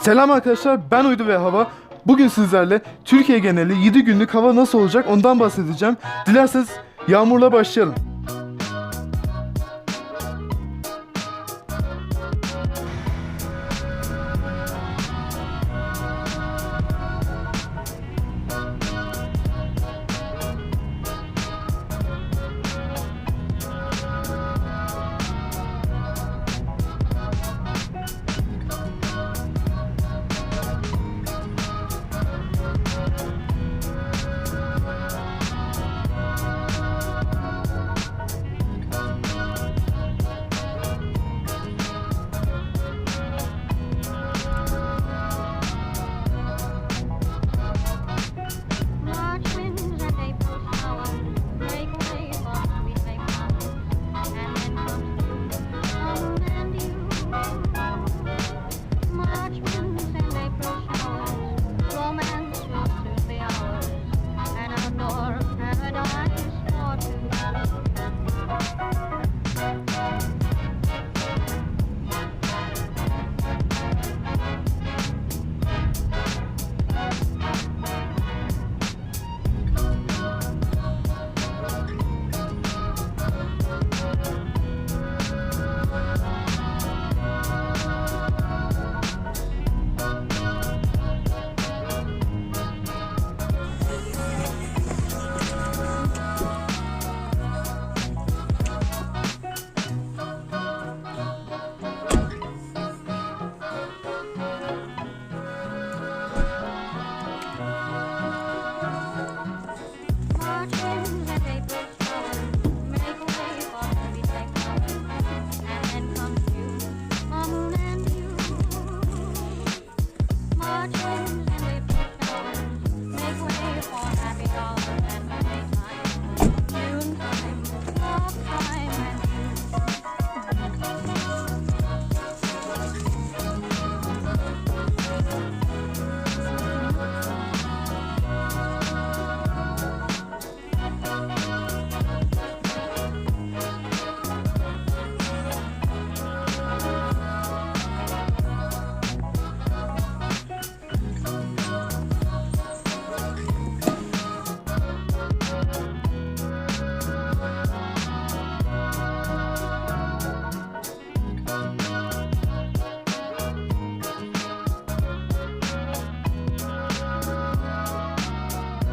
Selam arkadaşlar ben Uydu ve Hava. Bugün sizlerle Türkiye geneli 7 günlük hava nasıl olacak ondan bahsedeceğim. Dilerseniz yağmurla başlayalım.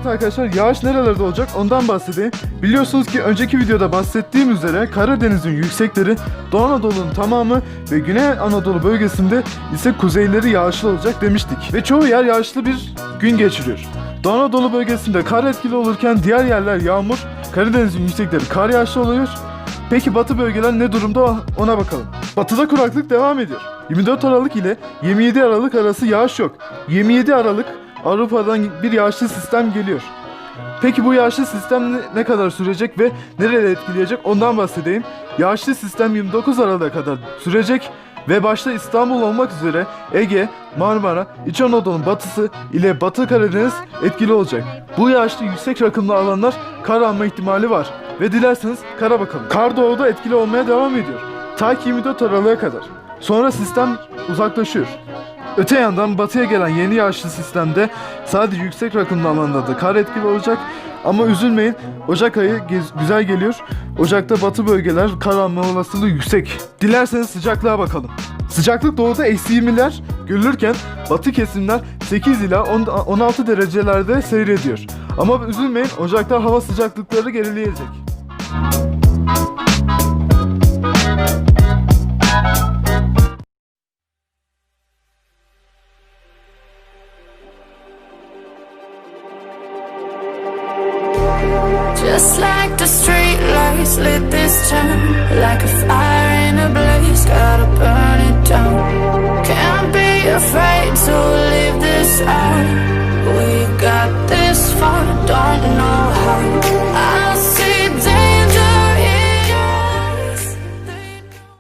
Arkadaşlar yağış nerelerde olacak ondan bahsedeyim. Biliyorsunuz ki önceki videoda bahsettiğim üzere Karadeniz'in yüksekleri Doğu Anadolu'nun tamamı ve Güney Anadolu bölgesinde ise kuzeyleri yağışlı olacak demiştik. Ve çoğu yer yağışlı bir gün geçiriyor. Doğu Anadolu bölgesinde kar etkili olurken diğer yerler yağmur, Karadeniz'in yüksekleri kar yağışlı oluyor. Peki batı bölgeler ne durumda ona bakalım. Batıda kuraklık devam ediyor. 24 Aralık ile 27 Aralık arası yağış yok. 27 Aralık Avrupa'dan bir yağışlı sistem geliyor. Peki bu yağışlı sistem ne- kadar sürecek ve nerede etkileyecek ondan bahsedeyim. Yağışlı sistem 29 Aralık'a kadar sürecek ve başta İstanbul olmak üzere Ege, Marmara, İç Anadolu'nun batısı ile Batı Karadeniz etkili olacak. Bu yağışlı yüksek rakımlı alanlar kar alma ihtimali var ve dilerseniz kara bakalım. Kar doğuda etkili olmaya devam ediyor. Ta ki 24 Aralık'a kadar. Sonra sistem uzaklaşıyor. Öte yandan batıya gelen yeni yağışlı sistemde sadece yüksek rakımlı alanlarda kar etkili olacak. Ama üzülmeyin Ocak ayı güzel geliyor. Ocakta batı bölgeler kar alma olasılığı yüksek. Dilerseniz sıcaklığa bakalım. Sıcaklık doğuda eksi 20'ler görülürken batı kesimler 8 ila 10 16 derecelerde seyrediyor. Ama üzülmeyin Ocakta hava sıcaklıkları gerileyecek. Lit this town Like a fire in a blaze, gotta burn it down. Can't be afraid to leave this out